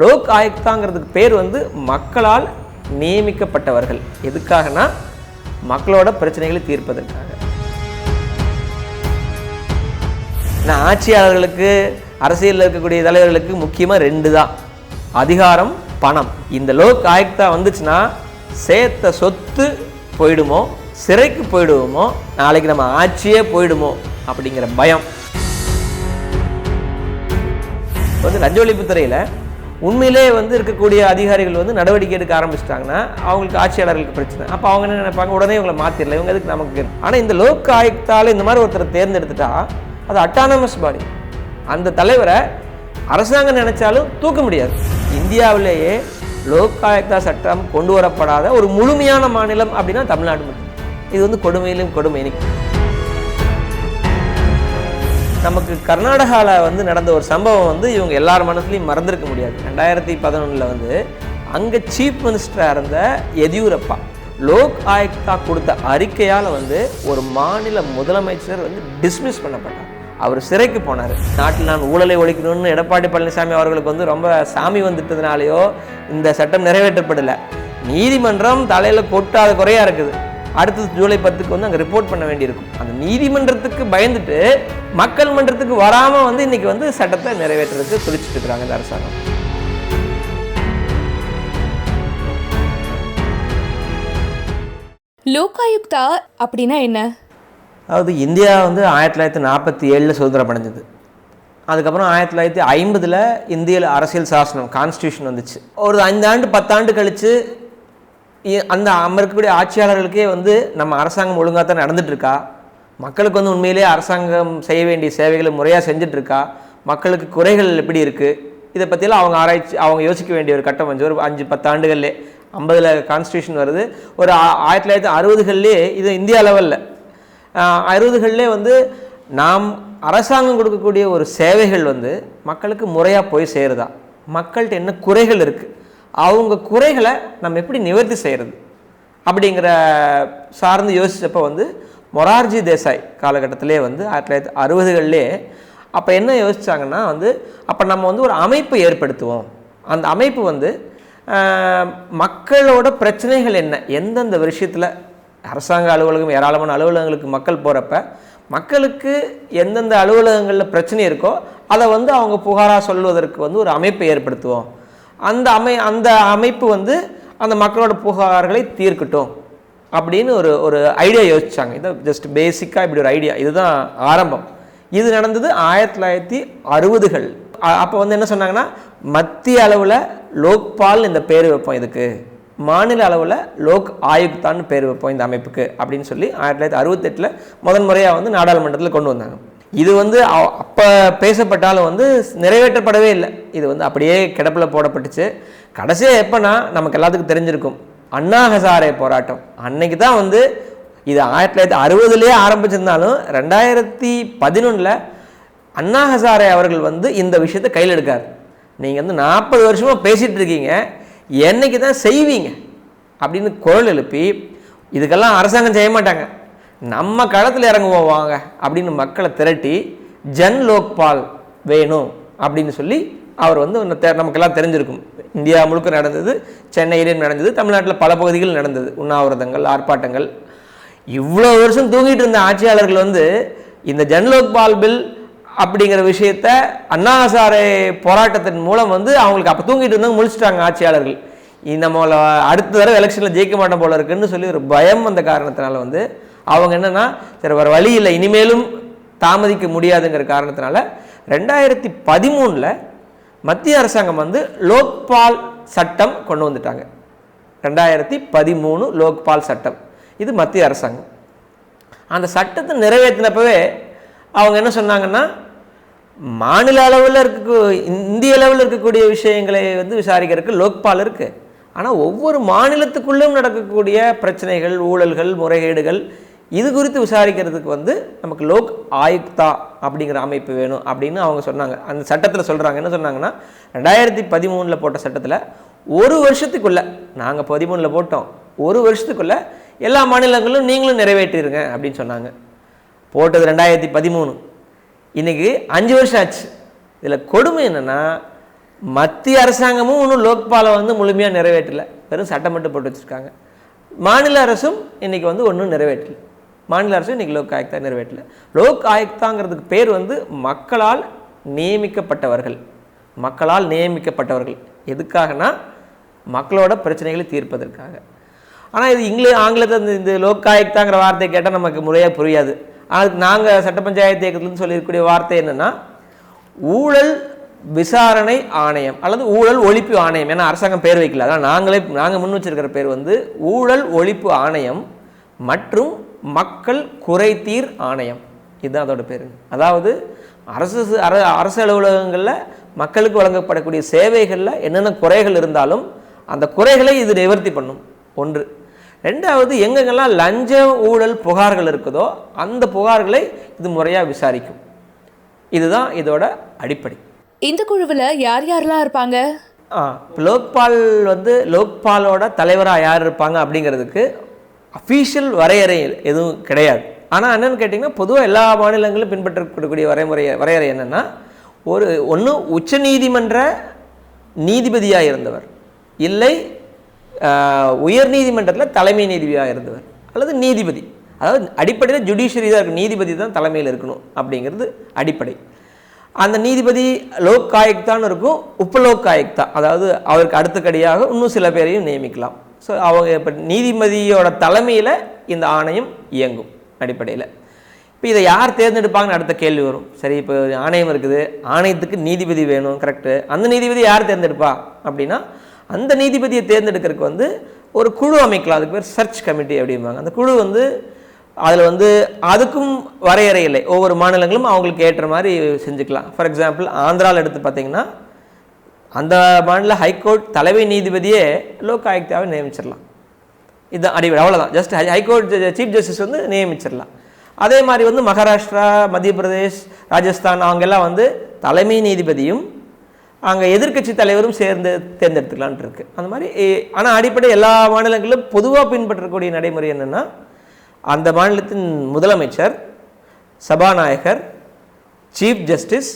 லோக் ஆயுக்தாங்கிறதுக்கு பேர் வந்து மக்களால் நியமிக்கப்பட்டவர்கள். எதுக்காகனா? மக்களோட பிரச்சனைகளை தீர்ப்பதற்காக. நான் ஆட்சியாளர்களுக்கு அரசியலில் இருக்கக்கூடிய தலைவர்களுக்கு முக்கியமாக ரெண்டு தான் அதிகாரம் பணம். இந்த லோக் ஆயுக்தா வந்துச்சுன்னா சேர்த்த சொத்து போயிடுமோ? சிறைக்கு போயிடுவோமோ? நாளைக்கு நம்ம ஆட்சியே போயிடுமோ? அப்படிங்கிற பயம். வந்து லஞ்ச ஒழிப்புத்துறையில் உண்மையிலே வந்து இருக்கக்கூடிய அதிகாரிகள் வந்து நடவடிக்கை எடுக்க ஆரம்பிச்சிட்டாங்கன்னா அவங்களுக்கு ஆட்சியாளர்களுக்கு பிரச்சனை. அப்போ அவங்க என்ன நினைப்பாங்க? உடனே இவங்களை மாற்றிடல இவங்க எதுக்கு நமக்கு ஆனால் இந்த லோக் ஆயுக்தால் இந்த மாதிரி ஒருத்தரை தேர்ந்தெடுத்துட்டா அது அட்டானமஸ் பாடி அந்த தலைவரை அரசாங்கம் நினைச்சாலும் தூக்க முடியாது. இந்தியாவிலேயே லோக் ஆயுக்தா சட்டம் கொண்டு வரப்படாத ஒரு முழுமையான மாநிலம் அப்படின்னா தமிழ்நாடு மட்டும். இது வந்து கொடுமையிலும் கொடுமை நமக்கு கர்நாடகாவில் வந்து நடந்த ஒரு சம்பவம் வந்து இவங்க எல்லார் மனசுலையும் மறந்துருக்க முடியாது. ரெண்டாயிரத்தி பதினொன்றில் வந்து அங்கே சீஃப் மினிஸ்டராக இருந்த எதியூரப்பா லோக் ஆயுக்தா கொடுத்த அறிக்கையால் வந்து ஒரு மாநில முதலமைச்சர் வந்து டிஸ்மிஸ் பண்ணப்பட்டார். அவர் சிறைக்கு போனார். நாட்டில் நான் ஊழலை ஒழிக்கணும்னு எடப்பாடி பழனிசாமி அவர்களுக்கு வந்து ரொம்ப சாமி வந்துட்டதுனாலேயோ இந்த சட்டம் நிறைவேற்றப்படலை. நீதிமன்றம் தலையில் கொட்டாத குறையாக இருக்குது. அடுத்தது ஜூலை பத்துக்கு வந்து அங்கே ரிப்போர்ட் பண்ண வேண்டியிருக்கும். அந்த நீதிமன்றத்துக்கு பயந்துட்டு மக்கள் மன்றத்துக்கு வராமல் வந்து இன்னைக்கு வந்து சட்டத்தை நிறைவேற்றுறதுக்கு துடிச்சிட்டு இருக்கிறாங்க இந்த அரசாங்கம். லோகாயுக்தா அப்படின்னா என்ன? அதாவது இந்தியா வந்து ஆயிரத்தி தொள்ளாயிரத்தி நாற்பத்தி ஏழில் சுதந்திரம் அடைஞ்சது. அதுக்கப்புறம் ஆயிரத்தி தொள்ளாயிரத்தி ஐம்பதில் இந்திய அரசியல் சாசனம் கான்ஸ்டியூஷன் வந்துச்சு. ஒரு ஐந்தாண்டு பத்தாண்டு கழித்து அந்த அம்ம இருக்கக்கூடிய ஆட்சியாளர்களுக்கே வந்து நம்ம அரசாங்கம் ஒழுங்காக தான் நடந்துகிட்ருக்கா மக்களுக்கு வந்து உண்மையிலேயே அரசாங்கம் செய்ய வேண்டிய சேவைகளை முறையாக செஞ்சுட்டு இருக்கா மக்களுக்கு குறைகள் எப்படி இருக்குது இதை பற்றியெல்லாம் அவங்க ஆராய்ச்சி அவங்க யோசிக்க வேண்டிய ஒரு கட்டம் வந்து ஒரு அஞ்சு பத்தாண்டுகள்லே ஐம்பதில் கான்ஸ்டியூஷன் வருது. ஒரு ஆயிரத்தி தொள்ளாயிரத்தி அறுபதுகள்லேயே இது இந்தியா லெவலில் அறுபதுகள்லே வந்து நாம் அரசாங்கம் கொடுக்கக்கூடிய ஒரு சேவைகள் வந்து மக்களுக்கு முறையாக போய் சேருதா? மக்கள்கிட்ட என்ன குறைகள் இருக்குது அவங்க குறைகளை நம்ம எப்படி நிவர்த்தி செய்கிறது அப்படிங்கிற சார்ந்து யோசித்தப்போ வந்து மொரார்ஜி தேசாய் காலகட்டத்திலே வந்து ஆயிரத்தி தொள்ளாயிரத்தி அறுபதுகள்லே அப்போ என்ன யோசித்தாங்கன்னா வந்து அப்போ நம்ம வந்து ஒரு அமைப்பு ஏற்படுத்துவோம். அந்த அமைப்பு வந்து மக்களோட பிரச்சனைகள் என்ன? எந்தெந்த விஷயத்தில்? அரசாங்க அலுவலகம் ஏராளமான அலுவலகங்களுக்கு மக்கள் போகிறப்ப மக்களுக்கு எந்தெந்த அலுவலகங்களில் பிரச்சனை இருக்கோ அதை வந்து அவங்க புகாராக சொல்வதற்கு வந்து ஒரு அமைப்பை ஏற்படுத்துவோம். அந்த அமை அந்த அமைப்பு வந்து அந்த மக்களோட புகார்களை தீர்க்கட்டும் அப்படின்னு ஒரு ஒரு ஐடியா யோசிச்சாங்க. இதை ஜஸ்ட் பேசிக்காக இப்படி ஒரு ஐடியா இதுதான் ஆரம்பம். இது நடந்தது ஆயிரத்தி தொள்ளாயிரத்தி அறுபதுகள். அப்போ வந்து என்ன சொன்னாங்கன்னா மத்திய அளவில் லோக்பால் இந்த பேர் வைப்போம் இதுக்கு. மாநில அளவில் லோக் ஆயுக்தான்னு பேர் வைப்போம் இந்த அமைப்புக்கு அப்படின்னு சொல்லி ஆயிரத்தி தொள்ளாயிரத்தி அறுபத்தெட்டில் முதன் முறையாக வந்து நாடாளுமன்றத்தில் கொண்டு வந்தாங்க. இது வந்து அப்போ பேசப்பட்டாலும் வந்து நிறைவேற்றப்படவே இல்லை. இது வந்து அப்படியே கிடப்பில் போடப்பட்டுச்சு. கடைசியாக எப்போனா நமக்கு எல்லாத்துக்கும் தெரிஞ்சிருக்கும். அண்ணா ஹசாரே போராட்டம். அன்னைக்கு தான் வந்து இது ஆயிரத்தி தொள்ளாயிரத்தி அறுபதுலேயே ஆரம்பிச்சிருந்தாலும் ரெண்டாயிரத்தி பதினொன்றில் அண்ணா ஹசாரே அவர்கள் வந்து இந்த விஷயத்தை கையில் எடுக்கார். நீங்கள் வந்து நாற்பது வருஷமாக பேசிகிட்டு இருக்கீங்க. என்னைக்கு தான் செய்வீங்க? அப்படின்னு குரல் எழுப்பி இதுக்கெல்லாம் அரசாங்கம் செய்ய மாட்டாங்க. நம்ம களத்தில் இறங்குவோம் வாங்க. அப்படின்னு மக்களை திரட்டி ஜன் லோக்பால் வேணும் அப்படின்னு சொல்லி அவர் வந்து தெ- நமக்கெல்லாம் தெரிஞ்சிருக்கும். இந்தியா முழுக்க நடந்தது சென்னையிலேயும் நடந்தது தமிழ்நாட்டில் பல பகுதிகளில் நடந்தது. உண்ணாவிரதங்கள் ஆர்ப்பாட்டங்கள். இவ்வளோ வருஷம் தூங்கிட்டு இருந்த ஆட்சியாளர்கள் வந்து இந்த ஜன்லோக்பால் பில் அப்படிங்கிற விஷயத்த அண்ணாசாரை போராட்டத்தின் மூலம் வந்து அவங்களுக்கு அப்போ தூங்கிட்டு இருந்தாங்க முழிச்சிட்டாங்க ஆட்சியாளர்கள். நம்மளை நம்மள அடுத்த தடவை எலெக்ஷனில் ஜெயிக்க மாட்டோம் போல இருக்குன்னு சொல்லி ஒரு பயம் வந்த காரணத்தினால வந்து அவங்க என்னென்னா சரி வேறு வழி இல்லை இனிமேலும் தாமதிக்க முடியாதுங்கிற காரணத்தினால ரெண்டாயிரத்தி பதிமூணில் மத்திய அரசாங்கம் வந்து லோக்பால் சட்டம் கொண்டு வந்துட்டாங்க. ரெண்டாயிரத்தி பதிமூணு லோக்பால் சட்டம். இது மத்திய அரசாங்கம். அந்த சட்டத்தை நிறைவேற்றினப்பவே அவங்க என்ன சொன்னாங்கன்னா மாநில அளவில் இருக்க இந்திய அளவில் இருக்கக்கூடிய விஷயங்களை வந்து விசாரிக்கிறதுக்கு லோக்பால் இருக்குது ஆனால் ஒவ்வொரு மாநிலத்துக்குள்ளும் நடக்கக்கூடிய பிரச்சனைகள் ஊழல்கள் முறைகேடுகள் இது குறித்து விசாரிக்கிறதுக்கு வந்து நமக்கு லோக் ஆயுக்தா அப்படிங்கிற அமைப்பு வேணும் அப்படின்னு அவங்க சொன்னாங்க. அந்த சட்டத்தில் சொல்கிறாங்க என்ன சொன்னாங்கன்னா ரெண்டாயிரத்தி பதிமூணில் போட்ட சட்டத்தில் ஒரு வருஷத்துக்குள்ளே நாங்கள் பதிமூணில் போட்டோம். ஒரு வருஷத்துக்குள்ளே எல்லா மாநிலங்களும் நீங்களும் நிறைவேற்றிருங்க அப்படின்னு சொன்னாங்க. போட்டது ரெண்டாயிரத்தி பதிமூணு. இன்றைக்கி அஞ்சு வருஷம் ஆச்சு. இதில் கொடுமை என்னென்னா மத்திய அரசாங்கமும் இன்னும் லோக்பாலை வந்து முழுமையாக நிறைவேற்றல. வெறும் சட்டம் மட்டும் போட்டு வச்சுருக்காங்க. மாநில அரசும் இன்றைக்கி வந்து ஒன்றும் நிறைவேற்றல. மாநில அரசு இன்றைக்கி லோக் ஆயுக்தா நிறைவேற்றல. லோக் ஆயுக்தாங்கிறதுக்கு பேர் வந்து மக்களால் நியமிக்கப்பட்டவர்கள். மக்களால் நியமிக்கப்பட்டவர்கள். எதுக்காகனா? மக்களோட பிரச்சனைகளை தீர்ப்பதற்காக. ஆனால் இது இங்கிலீஷ் ஆங்கிலத்தில் இந்த- இந்த லோக் ஆயுக்தாங்கிற வார்த்தை கேட்டால் நமக்கு முறையாக புரியாது. ஆனால் நாங்கள் சட்ட பஞ்சாயத்து இயக்கத்துலேருந்து சொல்லியிருக்கக்கூடிய வார்த்தை என்னென்னா ஊழல் விசாரணை ஆணையம் அல்லது ஊழல் ஒழிப்பு ஆணையம். ஏன்னா அரசாங்கம் பேர் வைக்கல. அதான் நாங்களே நாங்கள் முன் வச்சிருக்கிற பேர் வந்து ஊழல் ஒழிப்பு ஆணையம் மற்றும் மக்கள் குறைதீர் ஆணையம். இதுதான் அதோட பேர். அதாவது அரசு அர அரசு அலுவலகங்களில் மக்களுக்கு வழங்கப்படக்கூடிய சேவைகளில் என்னென்ன குறைகள் இருந்தாலும் அந்த குறைகளை இது நிவர்த்தி பண்ணும். ஒன்று. ரெண்டாவது எங்கெங்கெல்லாம் லஞ்ச ஊழல் புகார்கள் இருக்குதோ அந்த புகார்களை இது முறையாக விசாரிக்கும். இதுதான் இதோட அடிப்படை. இந்த குழுவில் யார் யாரெல்லாம் இருப்பாங்க? ஆ லோக்பால் வந்து லோக்பாலோட தலைவராக யார் இருப்பாங்க அப்படிங்கிறதுக்கு அஃபீஷியல் வரையறை எதுவும் கிடையாது. ஆனால் என்னென்னு கேட்டிங்கன்னா பொதுவாக எல்லா மாநிலங்களும் பின்பற்றக்கூடிய வரைமுறை வரையறை என்னென்னா ஒரு ஒன்று உச்ச நீதிமன்ற நீதிபதியாக இருந்தவர். இல்லை உயர் நீதிமன்றத்தில் தலைமை நீதிபதியாக இருந்தவர். அல்லது நீதிபதி. அதாவது அடிப்படையில் ஜுடிஷியரி தான் இருக்கும் நீதிபதி தான் தலைமையில் இருக்கணும் அப்படிங்கிறது அடிப்படை. அந்த நீதிபதி லோக் ஆயுக்தான்னு இருக்கும். உபலோக் ஆயுக்தா. அதாவது அவருக்கு அடுத்தக்கடியாக இன்னும் சில பேரையும் நியமிக்கலாம். ஸோ அவங்க இப்போ நீதிபதியோட தலைமையில் இந்த ஆணையம் இயங்கும் அடிப்படையில். இப்போ இதை யார் தேர்ந்தெடுப்பாங்கன்னு அடுத்த கேள்வி வரும். சரி இப்போ ஆணையம் இருக்குது. ஆணையத்துக்கு நீதிபதி வேணும் கரெக்டு அந்த நீதிபதி யார் தேர்ந்தெடுப்பா? அப்படின்னா அந்த நீதிபதியை தேர்ந்தெடுக்கிறதுக்கு வந்து ஒரு குழு அமைக்கலாம். அதுக்கு பேர் சர்ச் கமிட்டி அப்படிம்பாங்க. அந்த குழு வந்து அதில் வந்து அதுக்கும் வரையறை இல்லை. ஒவ்வொரு மாநிலங்களும் அவங்களுக்கு ஏற்ற மாதிரி செஞ்சுக்கலாம். ஃபார் எக்ஸாம்பிள் ஆந்திராவில் எடுத்து பார்த்தீங்கன்னா அந்த மாநில ஹைகோர்ட் தலைமை நீதிபதியே லோக் ஆயுக்தாவை நியமிச்சிடலாம். இதுதான் அடிப்படை. அவ்வளோதான் ஜஸ்ட் ஹைகோர்ட் சீஃப் ஜஸ்டிஸ் வந்து நியமிச்சிடலாம். அதே மாதிரி வந்து மகாராஷ்டிரா மத்திய பிரதேஷ் ராஜஸ்தான் அவங்கெல்லாம் வந்து தலைமை நீதிபதியும் அங்கே எதிர்க்கட்சி தலைவரும் சேர்ந்து தேர்ந்தெடுத்துக்கலான்ட்டு இருக்கு. அந்த மாதிரி ஆனால் அடிப்படை எல்லா மாநிலங்களிலும் பொதுவாக பின்பற்றக்கூடிய நடைமுறை என்னென்னா அந்த மாநிலத்தின் முதலமைச்சர் சபாநாயகர் சீஃப் ஜஸ்டிஸ்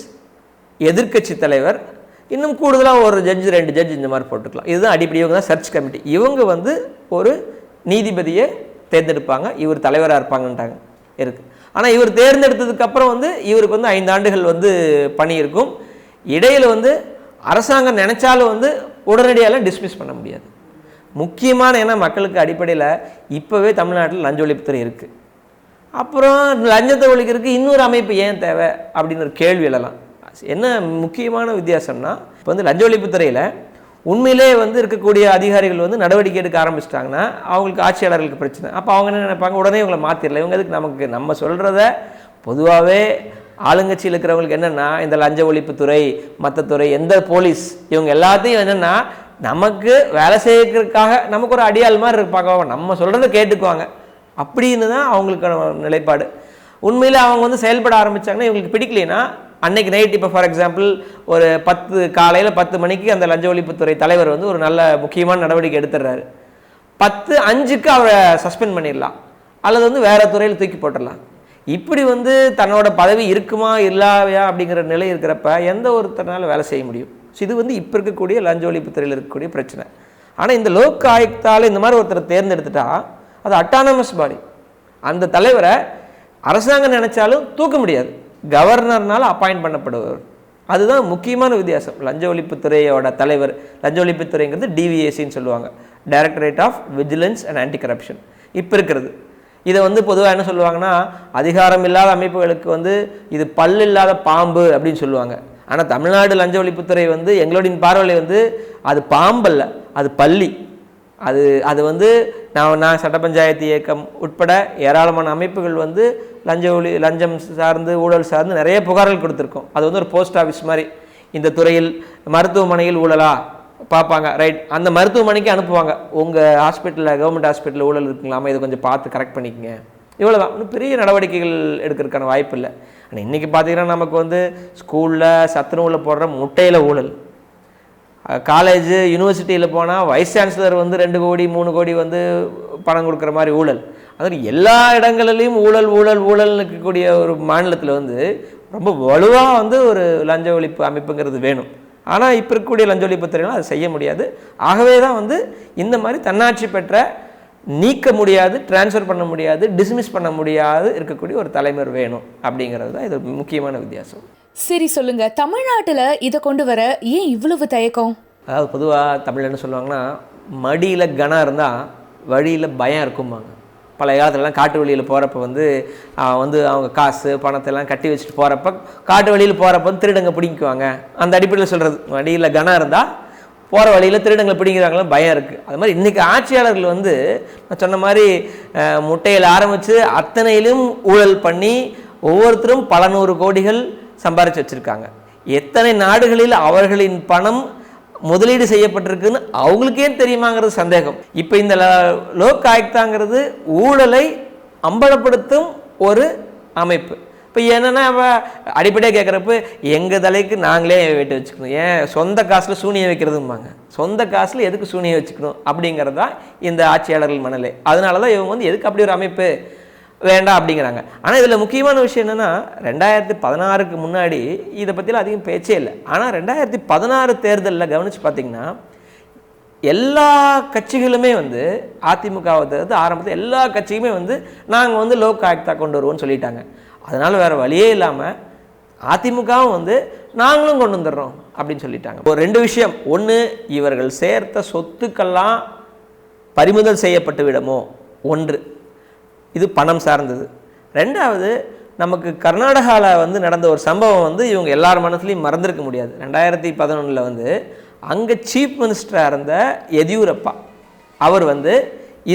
எதிர்க்கட்சி தலைவர் இன்னும் கூடுதலாக ஒரு ஜட்ஜ் ரெண்டு ஜட்ஜ் இந்த மாதிரி போட்டுக்கலாம். இதுதான் அடிப்படை இவங்க தான் சர்ச் கமிட்டி இவங்க வந்து ஒரு நீதிபதியை தேர்ந்தெடுப்பாங்க. இவர் தலைவராக இருப்பாங்கன்ட்டாங்க இருக்குது ஆனால் இவர் தேர்ந்தெடுத்ததுக்கப்புறம் வந்து இவருக்கு வந்து ஐந்து ஆண்டுகள் வந்து பணி இருக்கும். இடையில் வந்து அரசாங்கம் நினச்சாலும் வந்து உடனடியாலாம் டிஸ்மிஸ் பண்ண முடியாது. முக்கியமான ஏன்னா மக்களுக்கு அடிப்படையில் இப்போவே தமிழ்நாட்டில் லஞ்ச ஒழிப்புத்துறை இருக்குது அப்புறம் லஞ்சத்தை ஒழிக்கிறதுக்கு இன்னொரு அமைப்பு ஏன் தேவை? அப்படின்னு ஒரு கேள்வி எழலாம். என்ன முக்கியமான வித்தியாசம்னா இப்போ வந்து லஞ்ச ஒழிப்புத்துறையில் உண்மையிலே வந்து இருக்கக்கூடிய அதிகாரிகள் வந்து நடவடிக்கை எடுக்க ஆரம்பிச்சிட்டாங்கன்னா அவங்களுக்கு ஆட்சியாளர்களுக்கு பிரச்சனை. அப்போ அவங்க என்ன நினைப்பாங்க? உடனே இவங்களை மாற்றிடல இவங்க அதுக்கு நமக்கு? நம்ம சொல்கிறத பொதுவாகவே ஆளுங்கட்சியில் இருக்கிறவங்களுக்கு என்னென்னா இந்த லஞ்ச ஒழிப்புத்துறை மற்ற துறை எந்த போலீஸ் இவங்க எல்லாத்தையும் என்னென்னா நமக்கு வேலை செய்யறதுக்காக நமக்கு ஒரு அடியாள் மாதிரி இருப்பாங்க. நம்ம சொல்கிறத கேட்டுக்குவாங்க. அப்படின்னு தான் அவங்களுக்கான நிலைப்பாடு. உண்மையில் அவங்க வந்து செயல்பட ஆரம்பித்தாங்கன்னா இவங்களுக்கு பிடிக்கலைன்னா அன்னைக்கு நைட் இப்போ ஃபார் எக்ஸாம்பிள் ஒரு பத்து காலையில் பத்து மணிக்கு அந்த லஞ்ச ஒழிப்புத்துறை தலைவர் வந்து ஒரு நல்ல முக்கியமான நடவடிக்கை எடுத்துடுறாரு. பத்து அஞ்சுக்கு அவரை சஸ்பெண்ட் பண்ணிடலாம். அல்லது வந்து வேறு துறையில் தூக்கி போட்டுடலாம். இப்படி வந்து தன்னோட பதவி இருக்குமா இல்லாவையா அப்படிங்கிற நிலை இருக்கிறப்ப எந்த ஒருத்தனால வேலை செய்ய முடியும்? ஸோ இது வந்து இப்போ இருக்கக்கூடிய லஞ்ச ஒழிப்புத்துறையில் இருக்கக்கூடிய பிரச்சனை. ஆனால் இந்த லோக் ஆயுக்தால் இந்த மாதிரி ஒருத்தரை தேர்ந்தெடுத்துட்டா அது அட்டானமஸ் பாடி அந்த தலைவரை அரசாங்கம் நினைச்சாலும் தூக்க முடியாது. கவர்னர்னால் அப்பாயிண்ட் பண்ணப்படுவர் அதுதான் முக்கியமான வித்தியாசம். லஞ்ச ஒழிப்புத்துறையோட தலைவர் லஞ்ச ஒழிப்புத்துறைங்கிறது டிவிஏசின்னு சொல்லுவாங்க. Directorate of vigilance and anti corruption இப்போ இருக்கிறது. இதை வந்து பொதுவாக என்ன சொல்லுவாங்கன்னா அதிகாரம் இல்லாத அமைப்புகளுக்கு வந்து இது பல் இல்லாத பாம்பு அப்படின்னு சொல்லுவாங்க. ஆனால் தமிழ்நாடு லஞ்ச ஒழிப்புத்துறை வந்து எங்களுடைய பார்வையில் வந்து அது பாம்பல்ல அது பள்ளி அது அது வந்து நான் நான் சட்ட பஞ்சாயத்து இயக்கம் உட்பட ஏராளமான அமைப்புகள் வந்து லஞ்ச ஒளி லஞ்சம் சார்ந்து ஊழல் சார்ந்து நிறைய புகார்கள் கொடுத்துருக்கோம். அது வந்து ஒரு போஸ்ட் ஆஃபீஸ் மாதிரி. இந்த துறையில் மருத்துவமனையில் ஊழலா? பார்ப்பாங்க ரைட். அந்த மருத்துவமனைக்கு அனுப்புவாங்க. உங்கள் ஹாஸ்பிட்டலில் கவர்மெண்ட் ஹாஸ்பிட்டலில் ஊழல் இருக்குங்களாமா? இதை கொஞ்சம் பார்த்து கரெக்ட் பண்ணிக்கங்க. இவ்வளோதான் இன்னும் பெரிய நடவடிக்கைகள் எடுக்கிறதுக்கான வாய்ப்பு இல்லை. ஆனால் இன்றைக்கி பார்த்தீங்கன்னா நமக்கு வந்து ஸ்கூலில் சத்துணவில் போடுற முட்டையில் ஊழல். காலேஜ் யூனிவர்சிட்டியில் போனால் வைஸ் சான்சலர் வந்து ரெண்டு கோடி மூணு கோடி வந்து பணம் கொடுக்குற மாதிரி ஊழல். அதாவது எல்லா இடங்களிலையும் ஊழல் ஊழல் ஊழல் இருக்கக்கூடிய ஒரு மாநிலத்தில் வந்து ரொம்ப வலுவாக வந்து ஒரு லஞ்ச ஒழிப்பு அமைப்புங்கிறது வேணும். ஆனால் இப்போ இருக்கக்கூடிய லஞ்ச ஒழிப்பு ஒழிப்புத்துறையினால் அதை செய்ய முடியாது. ஆகவே தான் வந்து இந்த மாதிரி தன்னாட்சி பெற்ற நீக்க முடியாது ட்ரான்ஸ்ஃபர் பண்ண முடியாது டிஸ்மிஸ் பண்ண முடியாது இருக்கக்கூடிய ஒரு தலைவர் வேணும் அப்படிங்கிறது தான் இது முக்கியமான வித்தியாசம். சரி சொல்லுங்க தமிழ்நாட்டில் இதை கொண்டு வர ஏன் இவ்வளவு தயக்கம்? அதாவது பொதுவாக தமிழ் என்ன சொல்லுவாங்கன்னா மடியில் கனம் இருந்தால் வழியில் பயம் இருக்கும்பாங்க. பழைய காலத்துலலாம் காட்டு வழியில் போகிறப்ப வந்து வந்து அவங்க காசு பணத்தெல்லாம் கட்டி வச்சுட்டு போகிறப்ப காட்டு வழியில் போகிறப்ப வந்து திருடங்க பிடிக்குவாங்க அந்த அடிப்படையில் சொல்கிறது மடியில் கனம் இருந்தால் போகிற வழியில் திருடங்களை பிடிக்கிறாங்களும் பயம் இருக்குது அது மாதிரி இன்றைக்கி ஆட்சியாளர்கள் வந்து நான் சொன்ன மாதிரி முட்டையில் ஆரம்பித்து அத்தனையிலும் ஊழல் பண்ணி ஒவ்வொருத்தரும் பல நூறு கோடிகள் சம்பாரித்து வச்சுருக்காங்க. எத்தனை நாடுகளில் அவர்களின் பணம் முதலீடு செய்யப்பட்டிருக்குன்னு அவங்களுக்கே தெரியுமாங்கிறது சந்தேகம். இப்போ இந்த ல- லோக் ஆயுக்தாங்கிறது ஊழலை அம்பலப்படுத்தும் ஒரு அமைப்பு. இப்போ என்னென்னா அடிப்படையாக கேட்குறப்ப எங்கள் தலைக்கு நாங்களே வெட்டி வச்சுக்கணும். ஏன் சொந்த காசில் சூனியம் வைக்கிறதும்பாங்க. சொந்த காசில் எதுக்கு சூனியம் வச்சுக்கணும்? அப்படிங்கிறது தான் இந்த ஆட்சியாளர்கள் மனநிலை. அதனால தான் இவங்க வந்து எதுக்கு அப்படி ஒரு அமைப்பு வேண்டாம் அப்படிங்கிறாங்க. ஆனால் இதில் முக்கியமான விஷயம் என்னென்னா ரெண்டாயிரத்தி பதினாறுக்கு முன்னாடி இதை பற்றிலாம் அதிகம் பேச்சே இல்லை. ஆனால் ரெண்டாயிரத்தி பதினாறு தேர்தலில் கவனித்து பார்த்தீங்கன்னா எல்லா கட்சிகளுமே வந்து அதிமுகவை தவிர்த்து ஆரம்பத்தில் எல்லா கட்சியுமே வந்து நாங்கள் வந்து லோக் ஆயுக்தா கொண்டு வருவோம்னு சொல்லிட்டாங்க. அதனால் வேறு வழியே இல்லாமல் அதிமுகவும் வந்து நாங்களும் கொண்டு வந்துடுறோம் அப்படின்னு சொல்லிட்டாங்க. ஒரு ரெண்டு விஷயம். ஒன்று இவர்கள் சேர்த்த சொத்துக்கள்லாம் பறிமுதல் செய்யப்பட்டு விடுமோ? ஒன்று. இது பணம் சார்ந்தது. ரெண்டாவது நமக்கு கர்நாடகாவில் வந்து நடந்த ஒரு சம்பவம் வந்து இவங்க எல்லார் மனசுலையும் மறந்துருக்க முடியாது. ரெண்டாயிரத்தி பதினொன்றில் வந்து அங்கே சீஃப் மினிஸ்டராக இருந்த எதியூரப்பா அவர் வந்து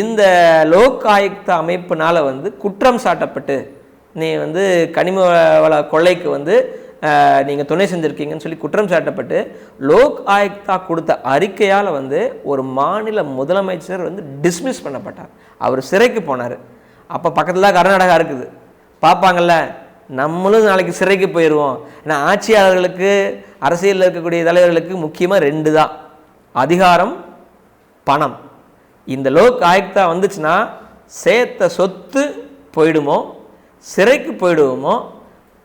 இந்த லோக் ஆயுக்தா அமைப்பினால் வந்து குற்றம் சாட்டப்பட்டு நீ வந்து கனிம வள கொள்ளைக்கு வந்து நீங்கள் துணை செஞ்சுருக்கீங்கன்னு சொல்லி குற்றம் சாட்டப்பட்டு லோக் ஆயுக்தா கொடுத்த அறிக்கையால் வந்து ஒரு மாநில முதலமைச்சர் வந்து டிஸ்மிஸ் பண்ணப்பட்டார். அவர் சிறைக்கு போனார். அப்போ பக்கத்தில் கர்நாடகா இருக்குது. பார்ப்பாங்கல்ல நம்மளும் நாளைக்கு சிறைக்கு போயிடுவோம் ஏன்னா ஆட்சியாளர்களுக்கு அரசியலில் இருக்கக்கூடிய தலைவர்களுக்கு முக்கியமாக ரெண்டு தான். அதிகாரம் பணம். இந்த லோக் ஆயுக்தா வந்துச்சுன்னா சேர்த்த சொத்து போயிடுமோ சிறைக்கு போயிடுவோமோ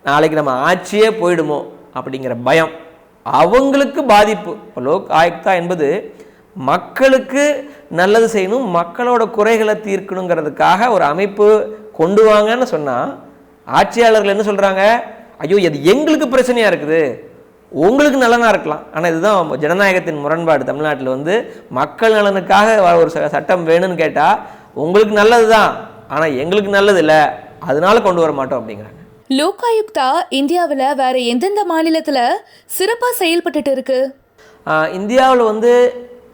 நாளைக்கு நம்ம ஆட்சியே போயிடுமோ அப்படிங்கிற பயம். அவங்களுக்கு பாதிப்பு. இப்போ லோக் ஆயுக்தா என்பது மக்களுக்கு நல்லது செய்யணும் மக்களோட குறைகளை தீர்க்கணுங்கிறதுக்காக ஒரு அமைப்பு கொண்டு வாங்கன்னு சொன்னால் ஆட்சியாளர்கள் என்ன சொல்கிறாங்க ஐயோ இது எங்களுக்கு பிரச்சனையாக இருக்குது. உங்களுக்கு நலனாக இருக்கலாம். ஆனால் இதுதான் ஜனநாயகத்தின் முரண்பாடு. தமிழ்நாட்டில் வந்து மக்கள் நலனுக்காக ஒரு சட்டம் வேணும்னு கேட்டால் உங்களுக்கு நல்லது தான் ஆனால் எங்களுக்கு நல்லது இல்லை. அதனால கொண்டு வர மாட்டோம் அப்படிங்கிறாங்க. லோகாயுக்தா இந்தியாவுல வேற எந்தெந்த மாநிலத்துல சிறப்பா செயல்பட்டுட்டு இருக்கு? இந்தியாவில் வந்து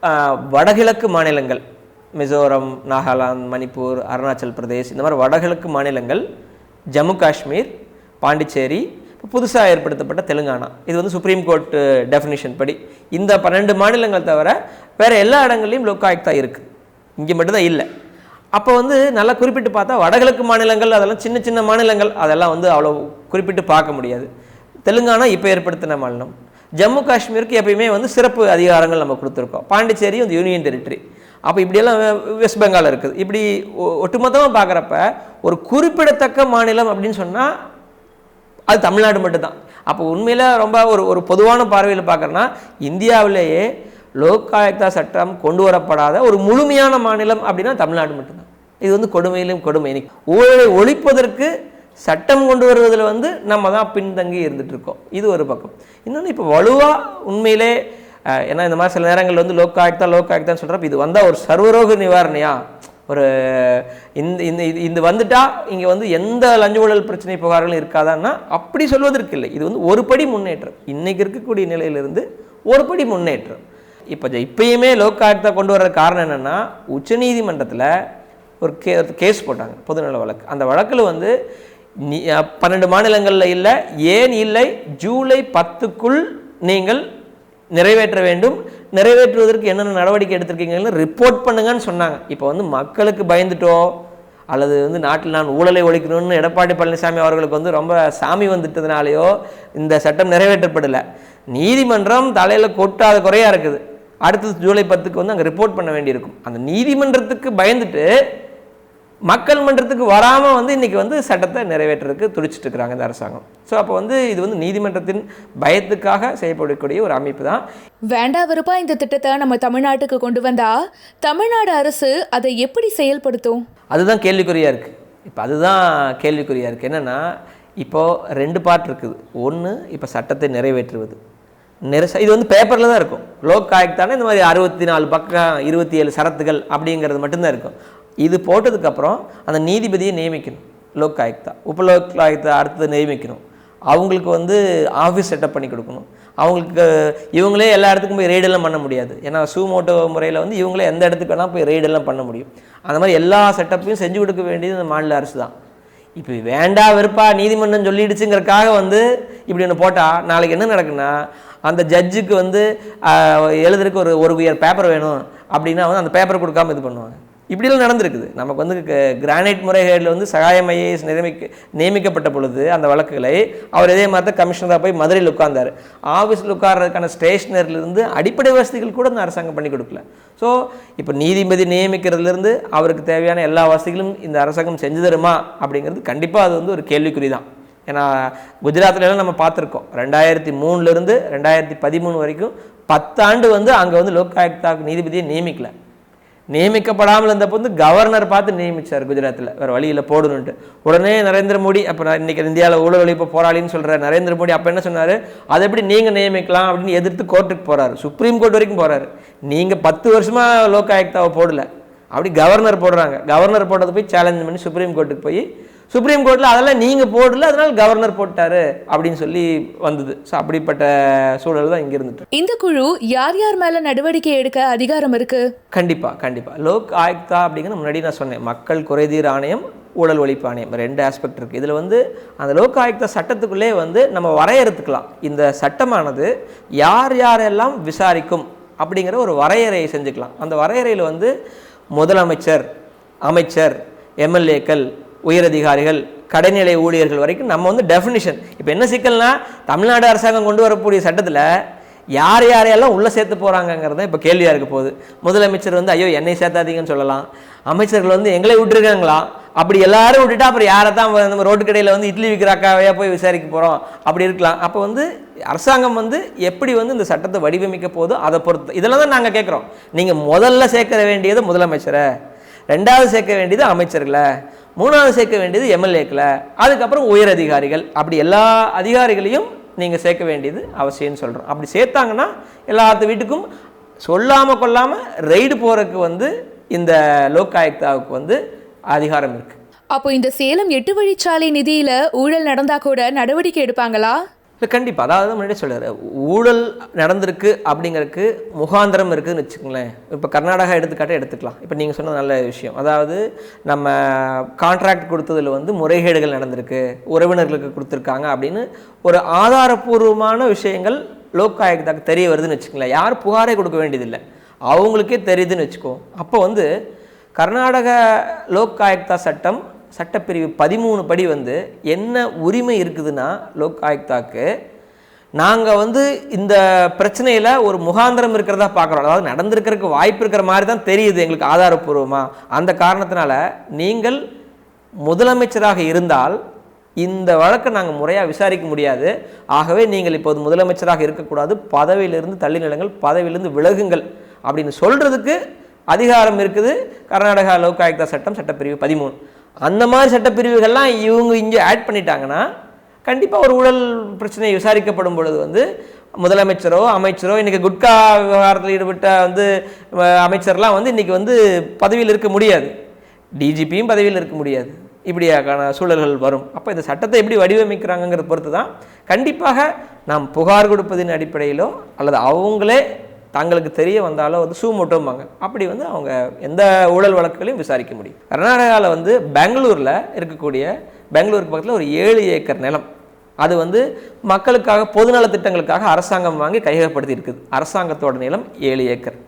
வடகிழக்கு மாநிலங்கள் மிசோரம் நாகாலாந்து மணிப்பூர் அருணாச்சல் பிரதேஷ் இந்த மாதிரி வடகிழக்கு மாநிலங்கள் ஜம்மு காஷ்மீர் பாண்டிச்சேரி இப்போ புதுசாக ஏற்படுத்தப்பட்ட தெலுங்கானா. இது வந்து சுப்ரீம் கோர்ட் டெஃபினிஷன் படி. இந்த பன்னெண்டு மாநிலங்கள் தவிர வேறு எல்லா இடங்கள்லையும் லோக்காயுக்தா இருக்குது இங்கே மட்டும்தான் இல்லை. அப்போ வந்து நல்லா குறிப்பிட்டு பார்த்தா வடகிழக்கு மாநிலங்கள் அதெல்லாம் சின்ன சின்ன மாநிலங்கள் அதெல்லாம் வந்து அவ்வளோ குறிப்பிட்டு பார்க்க முடியாது. தெலுங்கானா இப்போ ஏற்படுத்தின மாநிலம். ஜம்மு காஷ்மீருக்கு எப்பயுமே வந்து சிறப்பு அதிகாரங்கள் நம்ம கொடுத்துருக்கோம். பாண்டிச்சேரி வந்து யூனியன் டெரிட்டரி. அப்போ இப்படியெல்லாம் வெஸ்ட் பெங்கால் இருக்குது. இப்படி ஒ- ஒட்டுமொத்தமாக பார்க்குறப்ப ஒரு குறிப்பிடத்தக்க மாநிலம் அப்படின்னு சொன்னால் அது தமிழ்நாடு மட்டும்தான். அப்போ உண்மையில் ரொம்ப ஒரு ஒரு பொதுவான பார்வையில் பார்க்குறேன்னா இந்தியாவிலேயே லோக்காயுக்தா சட்டம் கொண்டு வரப்படாத ஒரு முழுமையான மாநிலம் அப்படின்னா தமிழ்நாடு மட்டும்தான். இது வந்து கொடுமையிலும் கொடுமை. இன்னைக்கு ஊழலை ஒழிப்பதற்கு சட்டம் கொண்டு வருவதில் வந்து நம்ம தான் பின்தங்கி இருந்துகிட்ருக்கோம் இது ஒரு பக்கம். இன்னொன்று இப்போ வலுவாக உண்மையிலே ஏன்னா இந்த மாதிரி சில நேரங்களில் வந்து லோக்காயுக்தா லோக்காயுக்தான்னு சொல்கிறப்ப இது வந்தால் ஒரு சர்வரோக நிவாரணையா? ஒரு இந்த இந்த இது இந்த வந்துட்டா இங்கே வந்து எந்த லஞ்ச ஊழல் பிரச்சனை புகார்களும் இருக்காதான்னா அப்படி சொல்வதற்கு இல்லை. இது வந்து ஒரு படி முன்னேற்றம். இன்றைக்கி இருக்கக்கூடிய நிலையிலிருந்து ஒரு படி முன்னேற்றம். இப்போ இப்பயுமே லோக் ஆயுக்தா கொண்டு வர்ற காரணம் என்னென்னா உச்சநீதிமன்றத்தில் ஒரு கே கேஸ் போட்டாங்க பொதுநல வழக்கு. அந்த வழக்கில் வந்து பன்னெண்டு மாநிலங்களில் இல்லை ஏன் இல்லை ஜூலை பத்துக்குள் நீங்கள் நிறைவேற்ற வேண்டும். நிறைவேற்றுவதற்கு என்னென்ன நடவடிக்கை எடுத்திருக்கீங்கன்னு ரிப்போர்ட் பண்ணுங்கன்னு சொன்னாங்க. இப்போ வந்து மக்களுக்கு பயந்துட்டோ அல்லது வந்து நாட்டில் நான் ஊழலை ஒழிக்கணும்னு எடப்பாடி பழனிசாமி அவர்களுக்கு வந்து ரொம்ப சாமி வந்துட்டதுனாலேயோ இந்த சட்டம் நிறைவேற்றப்படலை. நீதிமன்றம் தலையில் கொட்டாத குறையாக இருக்குது. அடுத்தது ஜூலை பத்துக்கு வந்து அங்கே ரிப்போர்ட் பண்ண வேண்டியிருக்கும். அந்த நீதிமன்றத்துக்கு பயந்துட்டு மக்கள் மன்றத்துக்கு வராமல் வந்து இன்றைக்கி வந்து சட்டத்தை நிறைவேற்றுறதுக்கு துடிச்சிட்டு இருக்கிறாங்க இந்த அரசாங்கம். ஸோ அப்போ வந்து இது வந்து நீதிமன்றத்தின் பயத்துக்காக செய்யப்படக்கூடிய ஒரு அமைப்பு தான். வேண்டா வெறுப்பா இந்த திட்டத்தை நம்ம தமிழ்நாட்டுக்கு கொண்டு வந்தா தமிழ்நாடு அரசு அதை எப்படி செயல்படுத்தும்? அதுதான் கேள்விக்குறியாக இருக்குது இப்போ அதுதான் கேள்விக்குறியாக இருக்குது என்னென்னா இப்போது ரெண்டு பார்ட் இருக்குது. ஒன்று இப்போ சட்டத்தை நிறைவேற்றுவது. நிறை இது வந்து பேப்பரில் தான் இருக்கும். லோக் ஆயுக்தானே இந்த மாதிரி அறுபத்தி நாலு பக்கம் இருபத்தி ஏழு சரத்துகள் அப்படிங்கிறது மட்டும்தான் இருக்கும். இது போட்டதுக்கப்புறம் அந்த நீதிபதியை நியமிக்கணும் லோக் ஆயுக்தா உபலோக் ஆயுக்தா அடுத்தது நியமிக்கணும். அவங்களுக்கு வந்து ஆஃபீஸ் செட்டப் பண்ணி கொடுக்கணும். அவங்களுக்கு இவங்களே எல்லா இடத்துக்கும் போய் ரெய்டெல்லாம் பண்ண முடியாது. ஏன்னா சூமோட்டோ முறையில் வந்து இவங்களே எந்த இடத்துக்கு வேணால் போய் ரெய்டெல்லாம் பண்ண முடியும். அந்த மாதிரி எல்லா செட்டப்பையும் செஞ்சு கொடுக்க வேண்டியது இந்த மாநில அரசு தான். இப்போ வேண்டா வெறுப்பா நீதிமன்றம் சொல்லிடுச்சுங்கிறக்காக வந்து இப்படி ஒன்று போட்டால் நாளைக்கு என்ன நடக்குன்னா அந்த ஜட்ஜுக்கு வந்து எழுதுறதுக்கு ஒரு ஒரு உயர் பேப்பர் வேணும் அப்படின்னா வந்து அந்த பேப்பர் கொடுக்காம இது பண்ணுவாங்க. இப்படிலாம் நடந்திருக்குது. நமக்கு வந்து கிரானைட் முறைகேடில் வந்து சகாயம் ஐஏஎஸ் நியமிக்க நியமிக்கப்பட்ட பொழுது அந்த வழக்குகளை அவர் இதே மாதிரி தான் கமிஷனராக போய் மதுரையில் உட்கார்ந்தார். ஆஃபீஸில் உட்கார்றதுக்கான ஸ்டேஷனர்லேருந்து அடிப்படை வசதிகள் கூட இந்த அரசாங்கம் பண்ணி கொடுக்கல. ஸோ இப்போ நீதிபதி நியமிக்கிறதுலேருந்து அவருக்கு தேவையான எல்லா வசதிகளும் இந்த அரசாங்கம் செஞ்சு தருமா அப்படிங்கிறது கண்டிப்பாக அது வந்து ஒரு கேள்விக்குறி தான் ஏன்னா குஜராத்ல எல்லாம் நம்ம பார்த்துருக்கோம். ரெண்டாயிரத்தி மூணுலேருந்து ரெண்டாயிரத்தி பதிமூணு வரைக்கும் பத்தாண்டு வந்து அங்கே வந்து லோக் ஆயுக்தா நீதிபதியை நியமிக்கலை. நியமிக்கப்படாமல் இருந்தப்போ வந்து கவர்னர் பார்த்து நியமிச்சார் குஜராத்தில் வேறு வழியில் போடணுன்ட்டு உடனே நரேந்திர மோடி அப்போ இன்றைக்கி இந்தியாவில் ஊழல் ஒழிப்பு போராளின்னு சொல்கிற நரேந்திர மோடி அப்போ என்ன சொன்னார்? அதை எப்படி நீங்கள் நியமிக்கலாம்? அப்படின்னு எதிர்த்து கோர்ட்டுக்கு போகிறாரு சுப்ரீம் கோர்ட் வரைக்கும் போகிறாரு நீங்கள் பத்து வருஷமாக லோக் ஆயுக்தாவை போடல. அப்படி கவர்னர் போடுறாங்க. கவர்னர் போட்டதை போய் சேலஞ்ச் பண்ணி சுப்ரீம் கோர்ட்டுக்கு போய் சுப்ரீம் கோர்ட்டில் அதெல்லாம் நீங்கள் போடல அதனால் கவர்னர் போட்டாரு அப்படின்னு சொல்லி வந்தது. ஸோ அப்படிப்பட்ட சூழல் தான் இங்கே இருந்துட்டு இந்த குழு யார் யார் மேல நடவடிக்கை எடுக்க அதிகாரம் இருக்கு? கண்டிப்பாக கண்டிப்பாக லோக் ஆயுக்தா அப்படிங்கிற முன்னாடி நான் சொன்னேன். மக்கள் குறைதீர் ஆணையம் ஊழல் ஒழிப்பு ஆணையம். ரெண்டு ஆஸ்பெக்ட் இருக்குது இதில் வந்து அந்த லோக் ஆயுக்தா சட்டத்துக்குள்ளே வந்து நம்ம வரையறுத்துக்கலாம். இந்த சட்டமானது யார் யாரெல்லாம் விசாரிக்கும் அப்படிங்கிற ஒரு வரையறையை செஞ்சுக்கலாம். அந்த வரையறையில் வந்து முதலமைச்சர் அமைச்சர் எம்எல்ஏக்கள் உயரதிகாரிகள் கடைநிலை ஊழியர்கள் வரைக்கும் நம்ம வந்து டெஃபினிஷன் இப்போ என்ன சிக்கல்னா தமிழ்நாடு அரசாங்கம் கொண்டு வரக்கூடிய சட்டத்தில் யார் யாரையெல்லாம் உள்ளே சேர்த்து போகிறாங்கங்கிறது இப்போ கேள்வியாக இருக்க போகுது. முதலமைச்சர் வந்து ஐயோ என்னை சேர்த்தாதீங்கன்னு சொல்லலாம். அமைச்சர்கள் வந்து எங்களை விட்டுருக்காங்களா? அப்படி எல்லாரும் விட்டுட்டா அப்புறம் யாரை தான் நம்ம ரோட்டு கடையில் வந்து இட்லி விற்கிறாக்காவையா போய் விசாரிக்க போகிறோம் அப்படி இருக்கலாம். அப்போ வந்து அரசாங்கம் வந்து எப்படி வந்து இந்த சட்டத்தை வடிவமைக்க போதோ அதை பொறுத்து இதெல்லாம் தான் நாங்கள் கேட்குறோம். நீங்கள் முதல்ல சேர்க்க வேண்டியது முதலமைச்சரை. ரெண்டாவது சேர்க்க வேண்டியது அமைச்சர்களை. மூணாவது சேர்க்க வேண்டியது எம்எல்ஏக்களை அதுக்கப்புறம் உயர் அதிகாரிகள். அப்படி எல்லா அதிகாரிகளையும் நீங்கள் சேர்க்க வேண்டியது அவசியம்னு சொல்கிறோம் அப்படி சேர்த்தாங்கன்னா எல்லாத்து வீட்டுக்கும் சொல்லாமல் கொள்ளாமல் ரெய்டு போகிறதுக்கு வந்து இந்த லோக் ஆயுக்தாவுக்கு வந்து அதிகாரம் இருக்குது அப்போ இந்த சேலம் எட்டு வழிச்சாலை நிதியில் ஊழல் நடந்தால் கூட நடவடிக்கை எடுப்பாங்களா? இல்லை கண்டிப்பாக அதாவது முன்னாடியே சொல்கிறார் ஊழல் நடந்திருக்கு அப்படிங்கிறதுக்கு முகாந்திரம் இருக்குதுன்னு வச்சுக்கோங்களேன். இப்போ கர்நாடகா எடுத்துக்காட்ட எடுத்துக்கலாம். இப்போ நீங்கள் சொன்ன நல்ல விஷயம். அதாவது நம்ம கான்ட்ராக்ட் கொடுத்ததில் வந்து முறைகேடுகள் நடந்திருக்கு உறவினர்களுக்கு கொடுத்துருக்காங்க அப்படின்னு ஒரு ஆதாரபூர்வமான விஷயங்கள் லோக் ஆயுக்தாக்கு தெரிய வருதுன்னு வச்சுக்கோங்களேன். யார் புகாரே கொடுக்க வேண்டியதில்லை. அவங்களுக்கே தெரியுதுன்னு வச்சுக்கோ. அப்போ வந்து கர்நாடக லோக் ஆயுக்தா சட்டம் சட்டப்பிரிவு பதிமூணு படி வந்து என்ன உரிமை இருக்குதுன்னா லோக் ஆயுக்தாக்கு நாங்கள் வந்து இந்த பிரச்சனையில் ஒரு முகாந்திரம் இருக்கிறதா பார்க்குறோம். அதாவது நடந்திருக்கிறதுக்கு வாய்ப்பு இருக்கிற மாதிரி தான் தெரியுது எங்களுக்கு ஆதாரப்பூர்வமாக அந்த காரணத்தினால நீங்கள் முதலமைச்சராக இருந்தால் இந்த வழக்கை நாங்கள் முறையாக விசாரிக்க முடியாது. ஆகவே நீங்கள் இப்போது முதலமைச்சராக இருக்கக்கூடாது. பதவியிலிருந்து தள்ளி நிலங்கள் பதவியிலிருந்து விலகுங்கள் அப்படின்னு சொல்கிறதுக்கு அதிகாரம் இருக்குது. கர்நாடகா லோக் ஆயுக்தா சட்டம் சட்டப்பிரிவு பதிமூணு. அந்த மாதிரி சட்டப்பிரிவுகள்லாம் இவங்க இங்கே ஆட் பண்ணிட்டாங்கன்னா கண்டிப்பாக ஒரு ஊழல் பிரச்சனை விசாரிக்கப்படும் பொழுது வந்து முதலமைச்சரோ அமைச்சரோ இன்றைக்கி குட்கா விவகாரத்தில் ஈடுபட்ட வந்து அமைச்சர்லாம் வந்து இன்றைக்கி வந்து பதவியில் இருக்க முடியாது. டிஜிபியும் பதவியில் இருக்க முடியாது. இப்படியாக்கான சூழல்கள் வரும். அப்போ இந்த சட்டத்தை எப்படி வடிவமைக்கிறாங்கங்கிறத பொறுத்து தான் கண்டிப்பாக நாம் புகார் கொடுப்பதின் அடிப்படையிலோ அல்லது அவங்களே தங்களுக்கு தெரிய வந்தாலும் வந்து சூமோட்டோம்பாங்க அப்படி வந்து அவங்க எந்த ஊழல் வழக்குகளையும் விசாரிக்க முடியும். கர்நாடகாவில் வந்து பெங்களூரில் இருக்கக்கூடிய பெங்களூருக்கு பக்கத்தில் ஒரு ஏழு ஏக்கர் நிலம். அது வந்து மக்களுக்காக பொதுநல திட்டங்களுக்காக அரசாங்கம் வாங்கி கையகப்படுத்தி இருக்குது. அரசாங்கத்தோட நிலம் ஏழு ஏக்கர்.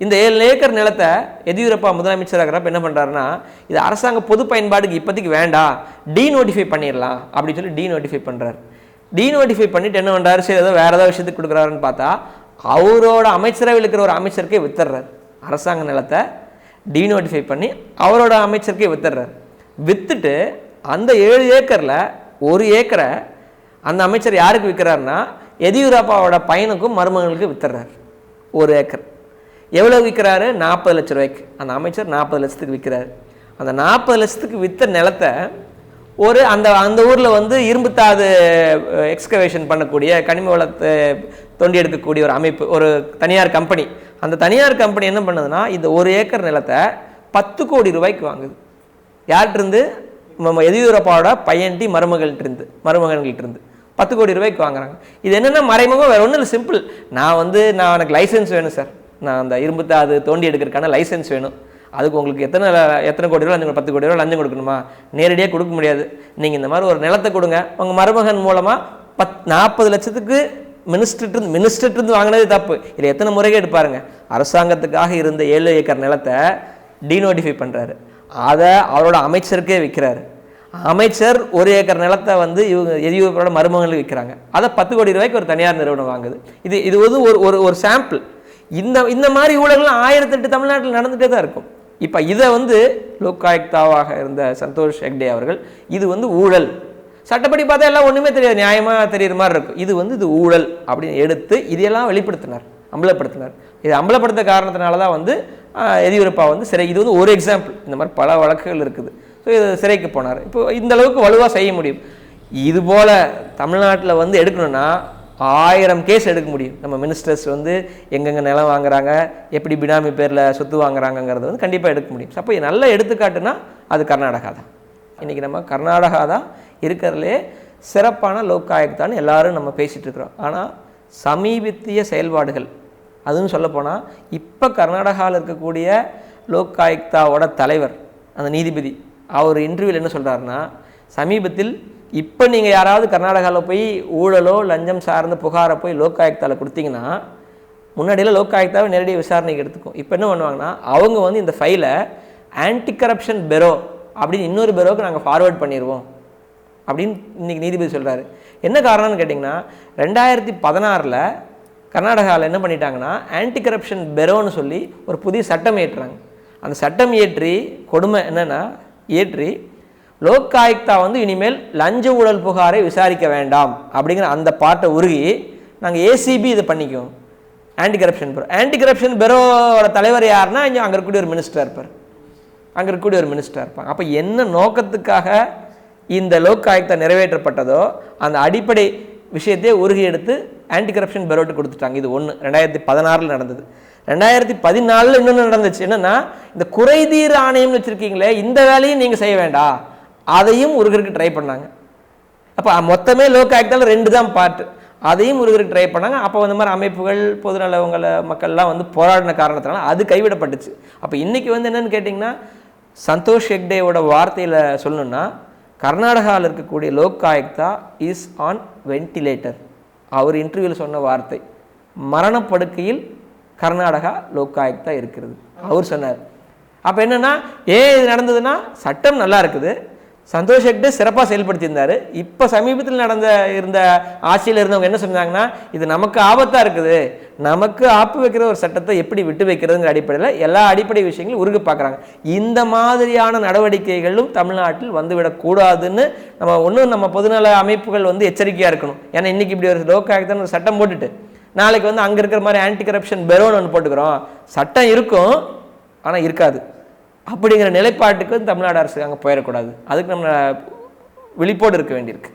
இந்த ஏழு ஏக்கர் நிலத்தை எதியூரப்பா முதலமைச்சராகிறப்ப என்ன பண்ணுறாருன்னா இது அரசாங்க பொது பயன்பாடுக்கு இப்போதைக்கு வேண்டாம். டீநோட்டிஃபை பண்ணிடலாம் அப்படின்னு சொல்லி டீ நோட்டிஃபை பண்ணுறாரு டீநோட்டிஃபை பண்ணிட்டு என்ன பண்ணுறாரு சரி ஏதோ வேறு ஏதாவது விஷயத்துக்கு கொடுக்குறாருன்னு பார்த்தா அவரோட அமைச்சரவையில் இருக்கிற ஒரு அமைச்சருக்கே வித்துடுறாரு. அரசாங்க நிலத்தை டீநோட்டிஃபை பண்ணி அவரோட அமைச்சருக்கே வித்துடுறாரு. வித்துட்டு அந்த ஏழு ஏக்கரில் ஒரு ஏக்கரை அந்த அமைச்சர் யாருக்கு விற்கிறாருன்னா எதியூரப்பாவோட பையனுக்கும் மருமகனுக்கு வித்துறாரு ஒரு ஏக்கர். எவ்வளோ விற்கிறாரு நாற்பது லட்ச ரூபாய்க்கு. அந்த அமைச்சர் நாற்பது லட்சத்துக்கு விற்கிறாரு அந்த நாற்பது லட்சத்துக்கு விற்ற நிலத்தை ஒரு அந்த அந்த ஊரில் வந்து இரும்புத்தாது எக்ஸ்கவேஷன் பண்ணக்கூடிய கனிம வளத்தை தோண்டி எடுக்கக்கூடிய ஒரு அமைப்பு ஒரு தனியார் கம்பெனி அந்த தனியார் கம்பெனி என்ன பண்ணுதுன்னா இந்த ஒரு ஏக்கர் நிலத்தை பத்து கோடி ரூபாய்க்கு வாங்குது. யார்கிட்டருந்து? நம்ம எதியூரப்பாவோட பையன்டி மருமகள்கிட்ட இருந்து மருமகன்கிட்ட இருந்து பத்து கோடி ரூபாய்க்கு வாங்குறாங்க. இது என்னென்ன மறைமுகம் வேறு ஒன்றும் இல்லை சிம்பிள் நான் வந்து நான் எனக்கு லைசென்ஸ் வேணும் சார் நான் அந்த இரும்புத்தாது தோண்டி எடுக்கிறதுக்கான லைசென்ஸ் வேணும். அதுக்கு உங்களுக்கு எத்தனை எத்தனை கோடி ரூபா லஞ்சம் பத்து கோடி ரூபா லஞ்சம் கொடுக்கணுமா? நேரடியாக கொடுக்க முடியாது. நீங்கள் இந்த மாதிரி ஒரு நிலத்தை கொடுங்க. உங்கள் மருமகன் மூலமாக பத் நாற்பது லட்சத்துக்கு மினிஸ்டர்ட்டு மினிஸ்டர்ட்டு வாங்கினது தப்பு. இதில் எத்தனை முறைகேடு எடுப்பாருங்க அரசாங்கத்துக்காக இருந்த ஏழு ஏக்கர் நிலத்தை டீநோட்டிஃபை பண்ணுறாரு அதை அவரோட அமைச்சருக்கே விற்கிறாரு அமைச்சர் ஒரு ஏக்கர் நிலத்தை வந்து இவங்க எதியூரோட மருமகளுக்கு விற்கிறாங்க அதை பத்து கோடி ரூபாய்க்கு ஒரு தனியார் நிறுவனம் வாங்குது. இது இது வந்து ஒரு ஒரு ஒரு சாம்பிள் இந்த இந்த மாதிரி ஊழல்கள் ஆயிரத்தெட்டு தமிழ்நாட்டில் நடந்துகிட்டே தான் இருக்கும். இப்போ இதை வந்து லோக்காயுக்தாவாக இருந்த சந்தோஷ் ஹெக்டே அவர்கள் இது வந்து ஊழல். சட்டப்படி பார்த்தா எல்லாம் ஒன்றுமே தெரியாது நியாயமாக தெரியுற மாதிரி இருக்கும். இது வந்து இது ஊழல் அப்படின்னு எடுத்து இதையெல்லாம் வெளிப்படுத்தினார் அம்பலப்படுத்தினார். இது அம்பலப்படுத்த காரணத்தினால தான் வந்து எதியூரப்பா வந்து சிறை இது வந்து ஒரு எக்ஸாம்பிள் இந்த மாதிரி பல வழக்குகள் இருக்குது. ஸோ இது சிறைக்கு போனார். இப்போ இந்த அளவுக்கு வலுவாக செய்ய முடியும். இது போல் தமிழ்நாட்டில் வந்து எடுக்கணும்னா ஆயிரம் கேஸ் எடுக்க முடியும். நம்ம மினிஸ்டர்ஸ் வந்து எங்கெங்கே நிலம் வாங்குறாங்க எப்படி பினாமி பேரில் சொத்து வாங்குறாங்கங்கிறத வந்து கண்டிப்பாக எடுக்க முடியும். அப்போ நல்ல எடுத்துக்காட்டுனா அது கர்நாடகா தான். இன்றைக்கி நம்ம கர்நாடகா தான் இருக்கிறதுலே சிறப்பான லோக்காயுக்தான்னு எல்லாரும் நம்ம பேசிகிட்டு இருக்கிறோம். ஆனால் சமீபத்திய செயல்பாடுகள் அதுவும் சொல்லப்போனால் இப்போ கர்நாடகாவில் இருக்கக்கூடிய லோக்காயுக்தாவோட தலைவர் அந்த நீதிபதி அவர் இன்டர்வியூவில் என்ன சொல்கிறாருன்னா சமீபத்தில் இப்போ நீங்கள் யாராவது கர்நாடகாவில் போய் ஊழலோ லஞ்சம் சார்ந்த புகாரை போய் லோக்காயுக்தாவில் கொடுத்தீங்கன்னா முன்னாடியெல்லாம் லோக்காயுக்தாவை நேரடியாக விசாரணைக்கு எடுத்துக்கும். இப்போ என்ன பண்ணுவாங்கன்னா அவங்க வந்து இந்த ஃபைலை ஆன்டி கரப்ஷன் பெரோ அப்படின்னு இன்னொரு பெரோவுக்கு நாங்கள் ஃபார்வேர்ட் பண்ணிடுவோம் அப்படின்னு இன்றைக்கி நீதிபதி சொல்கிறாரு என்ன காரணம்னு கேட்டிங்கன்னா ரெண்டாயிரத்தி பதினாறில் கர்நாடகாவில் என்ன பண்ணிட்டாங்கன்னா ஆன்டி கரப்ஷன் பெரோன்னு சொல்லி ஒரு புதிய சட்டம் ஏற்றுறாங்க அந்த சட்டம் இயற்றி கொடுமை என்னென்னா இயற்றி லோக்காயுக்தா வந்து இனிமேல் லஞ்ச ஊழல் புகாரை விசாரிக்க வேண்டாம் அப்படிங்கிற அந்த பாட்டை உருகி நாங்கள் ஏசிபி இதை பண்ணிக்குவோம். Anti corruption bureau. Anti corruption பெரோவோட தலைவர் யாருன்னா இங்கே அங்கே இருக்கக்கூடிய ஒரு மினிஸ்டர் இருப்பார். அங்கே இருக்கக்கூடிய ஒரு மினிஸ்டர் இருப்பாங்க. அப்போ என்ன நோக்கத்துக்காக இந்த லோக் ஆயுக்தா நிறைவேற்றப்பட்டதோ அந்த அடிப்படை விஷயத்தையே உருகி எடுத்து ஆன்டி கரப்ஷன் பெரோட்டு கொடுத்துட்டாங்க. இது ஒன்று ரெண்டாயிரத்தி பதினாறில் நடந்தது. ரெண்டாயிரத்தி பதினாலில் இன்னொன்று நடந்துச்சு. என்னென்னா இந்த குறைதீர் ஆணையம்னு வச்சுருக்கீங்களே இந்த வேலையும் நீங்கள் செய்ய வேண்டாம். அதையும் முருகருக்கு ட்ரை பண்ணாங்க. அப்போ மொத்தமே லோக் ஆக்டால் ரெண்டு தான் பாட்டு அதையும் முருகருக்கு ட்ரை பண்ணாங்க. அப்போ இந்த மாதிரி அமைப்புகள் பொதுநலவங்கள மக்கள்லாம் வந்து போராடின காரணத்தினால அது கைவிடப்பட்டுச்சு. அப்போ இன்றைக்கி வந்து என்னென்னு கேட்டிங்கன்னா சந்தோஷ் ஹெக்டேவோட வார்த்தையில் சொல்லணும்னா கர்நாடகாவில் இருக்கக்கூடிய Lok Ayukta is on ventilator அவர் இன்டர்வியூவில் சொன்ன வார்த்தை மரணப்படுக்கையில் கர்நாடகா லோக் ஆயுக்தா இருக்கிறது. அவர் சொன்னார். அப்போ என்னன்னா ஏன் இது நடந்ததுன்னா சட்டம் நல்லா இருக்குது. சந்தோஷ் ஹெக்டே சிறப்பாக செயல்படுத்தியிருந்தார். இப்போ சமீபத்தில் நடந்த இருந்த ஆட்சியில் இருந்தவங்க என்ன சொன்னாங்கன்னா இது நமக்கு ஆபத்தாக இருக்குது. நமக்கு ஆப்பு வைக்கிற ஒரு சட்டத்தை எப்படி விட்டு வைக்கிறதுங்கிற அடிப்படையில் எல்லா அடிப்படை விஷயங்களும் உருகு பார்க்குறாங்க. இந்த மாதிரியான நடவடிக்கைகளும் தமிழ்நாட்டில் வந்துவிடக்கூடாதுன்னு நம்ம ஒன்றும் நம்ம பொதுநல அமைப்புகள் வந்து எச்சரிக்கையாக இருக்கணும். ஏன்னா இன்றைக்கி இப்படி ஒரு லோக்காயுக்தான் ஒரு சட்டம் போட்டுட்டு நாளைக்கு வந்து அங்கே இருக்கிற மாதிரி ஆன்டி கரப்ஷன் பெரோன்னு ஒன்று போட்டுக்கிறோம். சட்டம் இருக்கும் ஆனால் இருக்காது. அப்படிங்கிற நிலைப்பாட்டுக்கு தமிழ்நாடு அரசு அங்கே போயிடக்கூடாது. அதுக்கு நம்ம விழிப்போடு இருக்க வேண்டியிருக்கு.